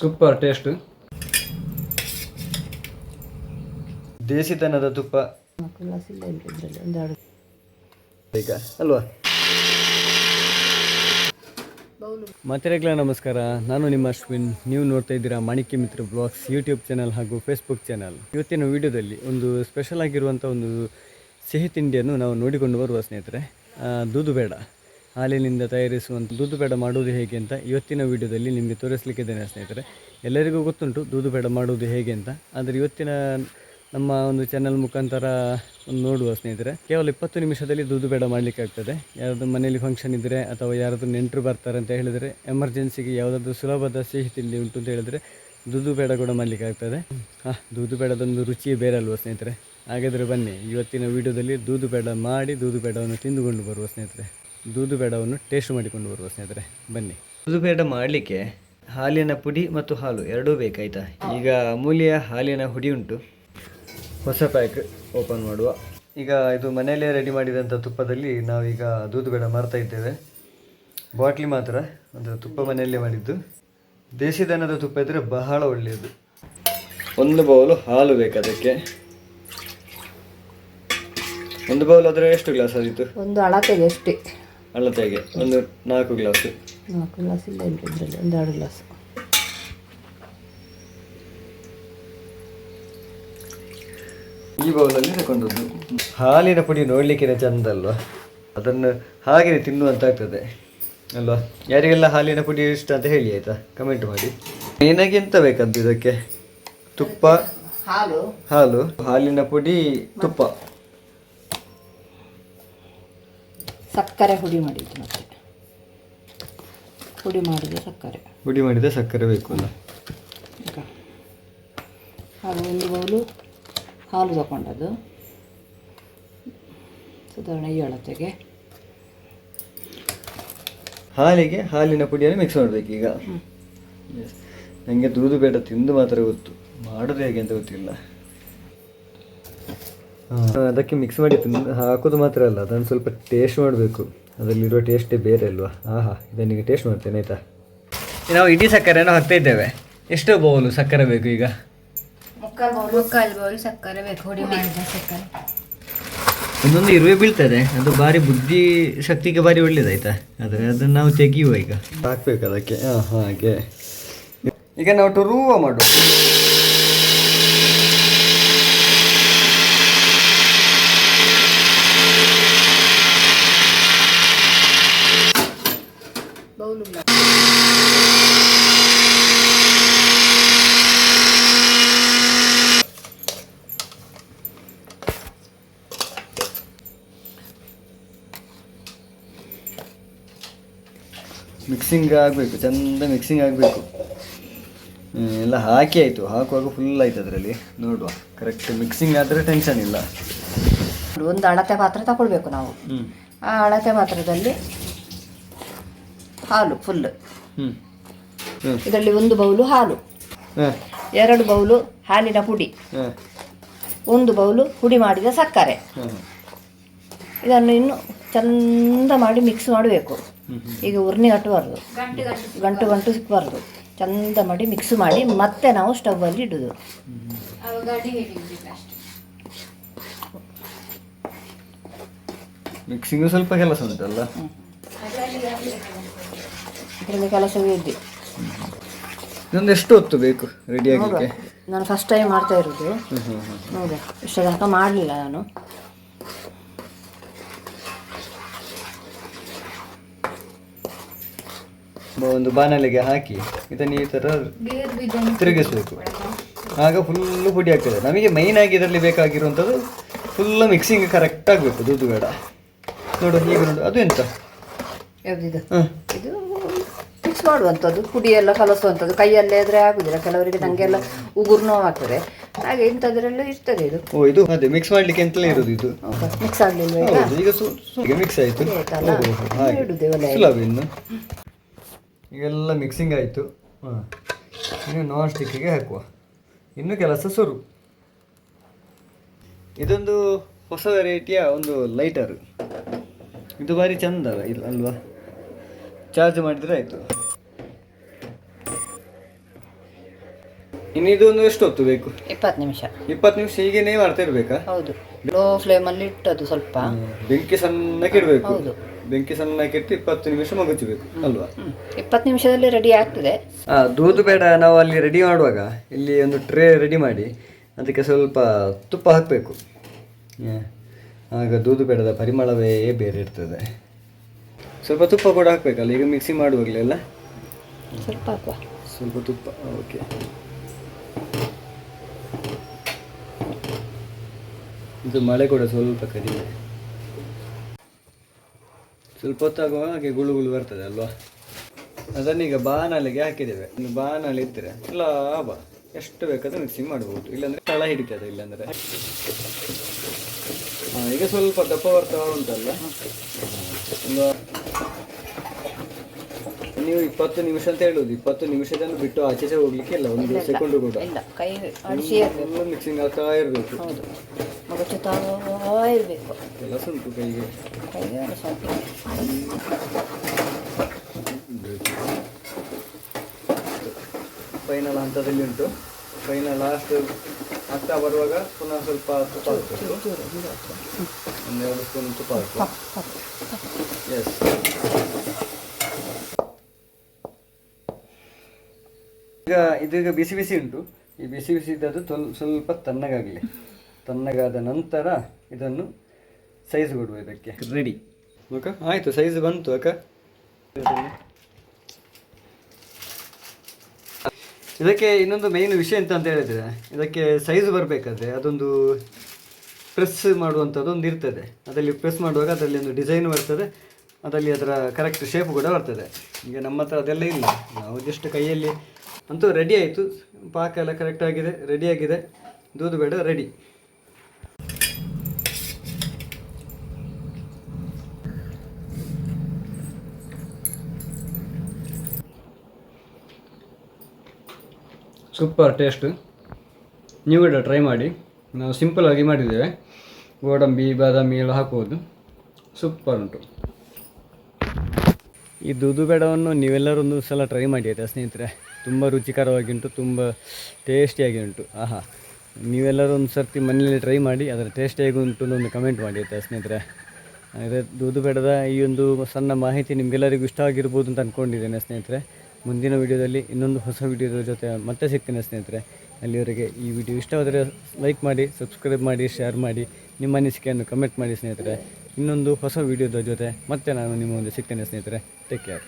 Super taste. ದೇಸಿತನದ ತುಪ್ಪ. ಈಗ ಅಲ್ವಾ? ಮಾತೆರೆಗ್ಲ ನಮಸ್ಕಾರ ನಾನು ನಿಮ್ಮ ಅಶ್ವಿನ್. ನೀವು ನೋಡ್ತಾ ಇದ್ದೀರಾ Manikya Mitra blogs YouTube channel ಹಾಗೂ ಫೇಸ್ಬುಕ್ ಚಾನಲ್ ಇವತ್ತಿನ ವಿಡಿಯೋದಲ್ಲಿ ಒಂದು ಸ್ಪೆಷಲ್ ಆಗಿರುವಂಥ ಒಂದು ಸಿಹಿ ತಿಂಡಿಯನ್ನು ನಾವು ನೋಡಿಕೊಂಡು ಬರುವ ಸ್ನೇಹಿತರೆ ದೂದು ಬೇಡ. ಹಾಲಿನಿಂದ ತಯಾರಿಸುವಂಥ ದೂದು ಬೇಡ ಮಾಡುವುದು ಹೇಗೆ ಅಂತ ಇವತ್ತಿನ ವಿಡಿಯೋದಲ್ಲಿ ನಿಮಗೆ ತೋರಿಸಲಿಕ್ಕಿದ್ದೇನೆ ಸ್ನೇಹಿತರೆ. ಎಲ್ಲರಿಗೂ ಗೊತ್ತುಂಟು ದೂದು ಬೇಡ ಮಾಡುವುದು ಹೇಗೆ ಅಂತ. ಆದರೆ ಇವತ್ತಿನ ನಮ್ಮ ಒಂದು ಚಾನಲ್ ಮುಖಾಂತರ ಒಂದು ನೋಡುವ ಸ್ನೇಹಿತರೆ, ಕೇವಲ ಇಪ್ಪತ್ತು ನಿಮಿಷದಲ್ಲಿ ದೂದು ಬೇಡ ಮಾಡಲಿಕ್ಕೆ ಆಗ್ತದೆ. ಯಾರಾದರೂ ಮನೆಯಲ್ಲಿ ಫಂಕ್ಷನ್ ಇದ್ದರೆ ಅಥವಾ ಯಾರಾದರೂ ನೆಂಟರು ಬರ್ತಾರೆ ಅಂತ ಹೇಳಿದರೆ ಎಮರ್ಜೆನ್ಸಿಗೆ ಯಾವುದಾದ್ರೂ ಸುಲಭದ ಸಿಹಿ ತಿಂಡಿ ಉಂಟು ಅಂತ ಹೇಳಿದರೆ ದೂದು ಬೇಡ ಕೂಡ ಮಾಡಲಿಕ್ಕೆ ಆಗ್ತದೆ. ಹಾಂ ದೂದು ಬೇಡದೊಂದು ರುಚಿಯೇ ಬೇರೆ ಅಲ್ವಾ ಸ್ನೇಹಿತರೆ? ಹಾಗಾದರೆ ಬನ್ನಿ, ಇವತ್ತಿನ ವಿಡಿಯೋದಲ್ಲಿ ದೂದು ಬೇಡ ಮಾಡಿ ದೂದು ಬೇಡವನ್ನು ತಿಂದುಕೊಂಡು ಬರುವ ಸ್ನೇಹಿತರೆ. ದೂದು ಬೇಡವನ್ನು ಟೇಸ್ಟ್ ಮಾಡಿಕೊಂಡು ಬರುವ ಸ್ನೇಹಿತರೆ ಬನ್ನಿ. ದೂದು ಬೇಡ ಮಾಡಲಿಕ್ಕೆ ಹಾಲಿನ ಪುಡಿ ಮತ್ತು ಹಾಲು ಎರಡೂ ಬೇಕಾಯ್ತಾ? ಈಗ ಅಮೂಲ್ಯ ಹಾಲಿನ ಹುಡಿ ಉಂಟು. ಹೊಸ ಪ್ಯಾಕ್ ಓಪನ್ ಮಾಡುವ. ಈಗ ಇದು ಮನೆಯಲ್ಲೇ ರೆಡಿ ಮಾಡಿದಂಥ ತುಪ್ಪದಲ್ಲಿ ನಾವೀಗ ದೂದು ಬೇಡ ಮಾರ್ತಾ ಇದ್ದೇವೆ. ಬಾಟ್ಲಿ ಮಾತ್ರ ಒಂದು ತುಪ್ಪ ಮನೆಯಲ್ಲೇ ಮಾಡಿದ್ದು. ದೇಸಿ ದನದ ತುಪ್ಪ ಇದ್ದರೆ ಬಹಳ ಒಳ್ಳೆಯದು. ಒಂದು ಬೌಲು ಹಾಲು ಬೇಕು ಅದಕ್ಕೆ. ಒಂದು ಬೌಲ್ ಆದರೆ ಎಷ್ಟು ಗ್ಲಾಸ್ ಆದಿತ್ತು ಒಂದು ಅಳತೆಗೆ ಅಷ್ಟೇ. ಅಳತೆಗೆ ಒಂದು ನಾಲ್ಕು ಗ್ಲಾಸ್. ನಾಲ್ಕು ಗ್ಲಾಸ್ ಇಲ್ಲ ಇಲ್ಲ ಇದರಲ್ಲಿ ಒಂದು ಎರಡು ಗ್ಲಾಸ್. ಈ ಬೌಲಲ್ಲಿ ತಗೊಂಡದ್ದು ಹಾಲಿನ ಪುಡಿ ನೋಡ್ಲಿಕ್ಕೆ ಚಂದ ಅಲ್ವಾ? ಅದನ್ನು ಹಾಗೆ ತಿನ್ನುವಂತಾಗ್ತದೆ ಅಲ್ವಾ? ಯಾರಿಗೆಲ್ಲ ಹಾಲಿನ ಪುಡಿ ಇಷ್ಟ ಅಂತ ಹೇಳಿ ಆಯ್ತಾ? ಕಮೆಂಟ್ ಮಾಡಿ. ಮೇನಾಗಿ ಎಂತ ಬೇಕಂತ ಇದಕ್ಕೆ? ತುಪ್ಪ? ಹಾಲು. ಹಾಲು. ಹಾಲಿನ ಪುಡಿ ತುಪ್ಪ. ಸಕ್ಕರೆ ಹುಡಿ ಮಾಡಿದ್ದು ಮತ್ತೆ. ಹುಡಿ ಮಾಡಿದ ಸಕ್ಕರೆ. ಹುಡಿ ಮಾಡಿದ ಸಕ್ಕರೆ ಬೇಕು ಅಲ್ಲ? ಹಾಲು ಒಂದು ಬೌಲು ಹಾಲು ತಗೊಂಡದ್ದು. ಸಾಧಾರಣ ಈ ಅಳತೆಗೆ ಹಾಲಿಗೆ ಹಾಲಿನ ಪುಡಿಯನ್ನು ಮಿಕ್ಸ್ ಮಾಡಬೇಕು ಈಗ. ನನಗೆ ದೂದು ಬೇಡ ತಿಂದು ಮಾತ್ರ ಗೊತ್ತು. ಮಾಡೋದು ಹೇಗೆ ಅಂತ ಗೊತ್ತಿಲ್ಲ. ಅದಕ್ಕೆ ಮಿಕ್ಸ್ ಮಾಡಿ ತಿಂದು ಹಾಕೋದು ಮಾತ್ರ ಅಲ್ಲ ಅದನ್ನು ಸ್ವಲ್ಪ ಟೇಸ್ಟ್ ಮಾಡಬೇಕು. ಅದರಲ್ಲಿರುವ ಟೇಸ್ಟೇ ಬೇರೆ ಅಲ್ವಾ? ಆಹಾ ಇದನ್ನೀಗ ಟೇಸ್ಟ್ ಮಾಡ್ತೇನೆ ಆಯಿತಾ? ನಾವು ಇಡೀ ಸಕ್ಕರೆಯನ್ನು ಹಾಕ್ತಾ ಇದ್ದೇವೆ. ಎಷ್ಟು ಬೌಲು ಸಕ್ಕರೆ ಬೇಕು ಈಗ? ಮುಕ್ಕಾಲು ಬೌಲು ಮುಕ್ಕಾಲು ಬೌಲ್ ಸಕ್ಕರೆ ಬೇಕು ಹುಡಿ ಮಾಡಿದ ಸಕ್ಕರೆ. ಒಂದೊಂದು ಇರುವೆ ಬೀಳ್ತದೆ ಅದು ಭಾರಿ ಬುದ್ಧಿ ಶಕ್ತಿಗೆ ಭಾರಿ ಒಳ್ಳೇದಾಯ್ತಾ ಆದರೆ ಅದನ್ನು ನಾವು ತೆಗೆಯುವ ಈಗ. ಹಾಕ್ಬೇಕು ಅದಕ್ಕೆ ಹಾಂ ಹಾಗೆ. ಈಗ ನಾವು ಟುರುವ ಮಾಡು ಬೌಲು ಮಿಕ್ಸಿಂಗ್ ಆಗಬೇಕು ಚೆಂದ ಮಿಕ್ಸಿಂಗ್ ಆಗಬೇಕು. ಎಲ್ಲ ಹಾಕಿ ಆಯಿತು. ಹಾಕುವಾಗ ಫುಲ್ ಆಯ್ತು ಅದರಲ್ಲಿ. ನೋಡುವ. ಕರೆಕ್ಟ್ ಮಿಕ್ಸಿಂಗ್ ಆದರೆ ಟೆನ್ಷನ್ ಇಲ್ಲ. ಒಂದು ಅಳತೆ ಪಾತ್ರೆ ತಗೊಳ್ಬೇಕು ನಾವು. ಆ ಅಳತೆ ಪಾತ್ರದಲ್ಲಿ ಹಾಲು ಫುಲ್ ಇದರಲ್ಲಿ ಒಂದು ಬೌಲು ಹಾಲು. ಹಾಂ. ಎರಡು ಬೌಲು ಹಾಲಿನ ಪುಡಿ. ಹಾಂ. ಒಂದು ಬೌಲು ಹುಡಿ ಮಾಡಿದ ಸಕ್ಕರೆ. ಇದನ್ನು ಇನ್ನು ಚಂದ ಮಾಡಿ ಮಿಕ್ಸ್ ಮಾಡಬೇಕು. ಈಗ ಉರ್ನಿ ಕಟ್ಟಬಾರ್ದು ಗಂಟು ಗಂಟು ಸಿಕ್ಕಬಾರ್ದು ಚಂದ ಮಾಡಿ ಮಿಕ್ಸ್ ಮಾಡಿ ಮತ್ತೆ ನಾವು ಸ್ಟವ್ವಲ್ಲಿ ಇಡೋದು. ಮಿಕ್ಸಿಂಗು ಸ್ವಲ್ಪ ಕೆಲಸ ಉಂಟಲ್ಲ? ಇದರಲ್ಲಿ ಕೆಲಸವೇ ಇದೆ. ನಂದು ಎಷ್ಟು ಹೊತ್ತು ಬೇಕು ರೆಡಿ ಆಗಲಿಕ್ಕೆ? ನಾನು ಫಸ್ಟ್ ಟೈಮ್ ಮಾಡ್ತಾ ಇರೋದು. ನೋಡುವ. ಇಷ್ಟು ತನಕ ಮಾಡಲಿಲ್ಲ ನಾನು. ಒಂದು ಬಾಣಲೆಗೆ ಹಾಕಿ ಇದನ್ನು ಈ ಥರ ತಿರುಗಿಸಬೇಕು. ಆಗ ಫುಲ್ಲು ಪುಡಿ ಆಗ್ತದೆ. ನಮಗೆ ಮೈನ್ ಆಗಿ ಇದರಲ್ಲಿ ಬೇಕಾಗಿರುವಂಥದ್ದು ಫುಲ್ ಮಿಕ್ಸಿಂಗ್ ಕರೆಕ್ಟ್ ಆಗಬೇಕು ದುಡ್ಡು ಬೇಡ. ನೋಡು ಈಗ ನೋಡು. ಅದು ಎಂತ? ಹಾಂ. ಇದು ಮಿಕ್ಸ್ ಮಾಡುವಂಥದ್ದು ಪುಡಿಯೆಲ್ಲ ಕಲಸುವಂಥದ್ದು ಕೈಯಲ್ಲೇ ಆದರೆ ಆಗುದಿಲ್ಲ ಕೆಲವರಿಗೆ ನನಗೆಲ್ಲ ಉಗುರು ನೋವಾಗ್ತದೆ ಹಾಗೆ ಇಂಥದ್ರಲ್ಲೂ ಇರ್ತದೆ ಇದು. ಓ ಇದು ಅದೇ ಮಿಕ್ಸ್ ಮಾಡ್ಲಿಕ್ಕೆ ಅಂತಲೇ ಇರೋದು ಇದು? ಮಿಕ್ಸ್ ಆಗಲಿಲ್ಲ ಈಗ? ಹೌದು ಈಗ ಸು ಸು- ಈಗ ಮಿಕ್ಸ್ ಆಯಿತು ಆಯ್ತಲ್ಲ? ಹಾಗೆ. ಇಡುದೇ ಒಲೆ. ಸುಲಭ ಇನ್ನು. ಈಗೆಲ್ಲ ಮಿಕ್ಸಿಂಗ್ ಆಯಿತು. ಹಾಂ. ಇನ್ನು ನಾನ್ ಸ್ಟಿಕ್ಕಿಗೆ ಹಾಕುವ. ಇನ್ನು ಕೆಲಸ ಸುರು ಇದೊಂದು ಹೊಸ ವೆರೈಟಿಯ ಒಂದು ಲೈಟರ್ ಇದು ಭಾರಿ ಚಂದ ಇಲ್ಲ ಅಲ್ವಾ ಚಾರ್ಜ್ ಮಾಡಿದರೆ ಆಯಿತು. ಇನ್ನು ಇದೊಂದು ಎಷ್ಟು ಹೊತ್ತು ಬೇಕು? ಇಪ್ಪತ್ತು ನಿಮಿಷ. ಇಪ್ಪತ್ತು ನಿಮಿಷ ಹೀಗೇನೇ ಮಾಡ್ತಾ ಇರ್ಬೇಕಾ? ಹೌದು. ಲೋ ಫ್ಲೇಮಲ್ಲಿ ಇಟ್ಟದ್ದು ಸ್ವಲ್ಪ. ಬೆಂಕಿ ಸಣ್ಣಕ್ಕೆ ಇಡಬೇಕು. ಹೌದು. ಬೆಂಕಿ ಸಣ್ಣಕ್ಕೆ ಇಟ್ಟು ಇಪ್ಪತ್ತು ನಿಮಿಷ ಮಗುಚಬೇಕು ಅಲ್ವಾ. ಇಪ್ಪತ್ತು ನಿಮಿಷದಲ್ಲಿ ರೆಡಿ ಆಗ್ತದೆ. ಆ, ದೂದು ಬೇಡ ನಾವು ಅಲ್ಲಿ ರೆಡಿ ಮಾಡುವಾಗ ಇಲ್ಲಿ ಒಂದು ಟ್ರೇ ರೆಡಿ ಮಾಡಿ ಅದಕ್ಕೆ ಸ್ವಲ್ಪ ತುಪ್ಪ ಹಾಕಬೇಕು. ಆಗ ದೂದು ಬೇಡದ ಪರಿಮಳವೇ ಬೇರೆ ಇರ್ತದೆ. ಸ್ವಲ್ಪ ತುಪ್ಪ ಕೂಡ ಹಾಕಬೇಕಲ್ಲ ಈಗ ಮಿಕ್ಸಿ ಮಾಡುವಾಗಲೆಲ್ಲ ಸ್ವಲ್ಪ ಹಾಕುವ. ಸ್ವಲ್ಪ ತುಪ್ಪ ಓಕೆ. ಇದು ಮಳೆ ಕೂಡ ಸ್ವಲ್ಪ ಕಡಿಮೆ. ಸ್ವಲ್ಪ ಹೊತ್ತಾಗುವ ಹಾಗೆ ಗುಳು ಗುಳು ಬರ್ತದೆ ಅಲ್ವಾ? ಅದನ್ನೀಗ ಬಾಣಲೆಗೆ ಹಾಕಿದ್ದೇವೆ. ಇನ್ನು ಬಾಣಲೆ ಇದ್ದರೆ ಲಾಭ. ಎಷ್ಟು ಬೇಕಾದ್ರೂ ಮಿಕ್ಸಿ ಮಾಡ್ಬೋದು. ಇಲ್ಲಾಂದ್ರೆ ತಳ ಹಿಡಿತದೆ ಇಲ್ಲಾಂದ್ರೆ. ಈಗ ಸ್ವಲ್ಪ ದಪ್ಪ ಬರ್ತಾ ಉಂಟಲ್ಲ? ಒಂದು ನೀವು ಇಪ್ಪತ್ತು ನಿಮಿಷ ಅಂತ ಹೇಳುದು. ಇಪ್ಪತ್ತು ನಿಮಿಷದಲ್ಲಿ ಬಿಟ್ಟು ಆಚೆಚೆ ಹೋಗ್ಲಿಕ್ಕೆ ಇಲ್ಲ ಒಂದು ಸೆಕೆಂಡ್ ಕೂಡ. ಇಲ್ಲ. ಕೈ ಆಡಿಸಿ ಇರಬೇಕು. ಮಿಕ್ಸಿಂಗ್ ಆಗ್ತಾ ಇರಬೇಕು. ಹೌದು. ಮಗುಚುತ್ತಾ ಇರಬೇಕು. ಕೆಲಸ ಉಂಟು ಕೈಗೆ. ಕೈಗೆ ಫೈನಲ್ ಹಂತದಲ್ಲಿ ಉಂಟು. ಫೈನಲ್ ಲಾಸ್ಟ್ ಆಗ್ತಾ ಬರುವಾಗ ಪುನಃ ಸ್ವಲ್ಪ ತುಪ್ಪ ಹಾಕಬೇಕು. ಒಂದೆರಡು ಸ್ಪೂನ್ ತುಪ್ಪ ಹಾಕು ಎಸ್ ಈಗ ಇದೀಗ ಬಿಸಿ ಬಿಸಿ ಉಂಟು. ಈ ಬಿಸಿ ಬಿಸಿ ಇದ್ದದ್ದು ತೊಲ್ ಸ್ವಲ್ಪ ತಣ್ಣಗಾಗಲಿ. ತಣ್ಣಗಾದ ನಂತರ ಇದನ್ನು ಸೈಜ್ ಕೊಡುವ ಇದಕ್ಕೆ. ರೆಡಿ ಅಕ್ಕ ಆಯಿತು ಸೈಜ್ ಬಂತು ಅಕ್ಕ. ಇದಕ್ಕೆ ಇನ್ನೊಂದು ಮೇನ್ ವಿಷಯ ಎಂತ ಅಂತ ಹೇಳಿದ್ರೆ ಇದಕ್ಕೆ ಸೈಜ್ ಬರಬೇಕಾದ್ರೆ ಅದೊಂದು ಪ್ರೆಸ್ ಮಾಡುವಂಥದ್ದು ಒಂದು ಇರ್ತದೆ. ಅದರಲ್ಲಿ ಪ್ರೆಸ್ ಮಾಡುವಾಗ ಅದರಲ್ಲಿ ಒಂದು ಡಿಸೈನ್ ಬರ್ತದೆ. ಅದರಲ್ಲಿ ಅದರ ಕರೆಕ್ಟ್ ಶೇಪ್ ಕೂಡ ಬರ್ತದೆ. ಈಗ ನಮ್ಮ ಹತ್ರ ಅದೆಲ್ಲ ಇಲ್ಲ. ನಾವು ಜಸ್ಟ್ ಕೈಯಲ್ಲಿ ಅಂತೂ ರೆಡಿ ಆಯಿತು. ಪಾಕ ಎಲ್ಲ ಕರೆಕ್ಟ್ ಆಗಿದೆ ದೂದು ಬೇಡ ರೆಡಿ ಸೂಪರ್ ಟೇಸ್ಟ್ ನೀವು ಕೂಡ ಟ್ರೈ ಮಾಡಿ. ನಾವು ಸಿಂಪಲಾಗಿ ಮಾಡಿದ್ದೇವೆ. ಗೋಡಂಬಿ, ಬಾದಾಮಿ ಎಲ್ಲ ಹಾಕುವುದು ಸೂಪರ್ ಉಂಟು. ಈ ದುದು ಬೇಡವನ್ನು ನೀವೆಲ್ಲರೂ ಒಂದು ಸಲ ಟ್ರೈ ಮಾಡಿ ಆಯಿತಾ ಸ್ನೇಹಿತರೆ. ತುಂಬ ರುಚಿಕರವಾಗಿ ಉಂಟು ತುಂಬ ಟೇಸ್ಟಿಯಾಗಿ ಉಂಟು ಆಹಾ. ನೀವೆಲ್ಲರೂ ಒಂದು ಸರ್ತಿ ಮನೆಯಲ್ಲಿ ಟ್ರೈ ಮಾಡಿ, ಅದರ ಟೇಸ್ಟ್ ಹೇಗೆ ಉಂಟು ಒಂದು ಕಮೆಂಟ್ ಮಾಡಿ ಆಯಿತಾ ಸ್ನೇಹಿತರೆ ದೂದು ಬೇಡದ ಈ ಒಂದು ಸಣ್ಣ ಮಾಹಿತಿ ನಿಮಗೆಲ್ಲರಿಗೂ ಇಷ್ಟ ಆಗಿರ್ಬೋದು ಅಂತ ಅಂದ್ಕೊಂಡಿದ್ದೇನೆ ಸ್ನೇಹಿತರೆ. ಮುಂದಿನ ವಿಡಿಯೋದಲ್ಲಿ ಇನ್ನೊಂದು ಹೊಸ ವೀಡಿಯೋದ ಜೊತೆ ಮತ್ತೆ ಸಿಗ್ತೇನೆ ಸ್ನೇಹಿತರೆ. ಅಲ್ಲಿವರೆಗೆ ಈ ವಿಡಿಯೋ ಇಷ್ಟವಾದರೆ ಲೈಕ್ ಮಾಡಿ, ಸಬ್ಸ್ಕ್ರೈಬ್ ಮಾಡಿ, ಶೇರ್ ಮಾಡಿ, ನಿಮ್ಮ ಅನಿಸಿಕೆಯನ್ನು ಕಮೆಂಟ್ ಮಾಡಿ ಸ್ನೇಹಿತರೆ. ಇನ್ನೊಂದು ಹೊಸ ವಿಡಿಯೋದ ಜೊತೆ ಮತ್ತೆ ನಾನು ನಿಮ್ಮ ಮುಂದೆ ಸಿಗ್ತೇನೆ ಸ್ನೇಹಿತರೆ. Take care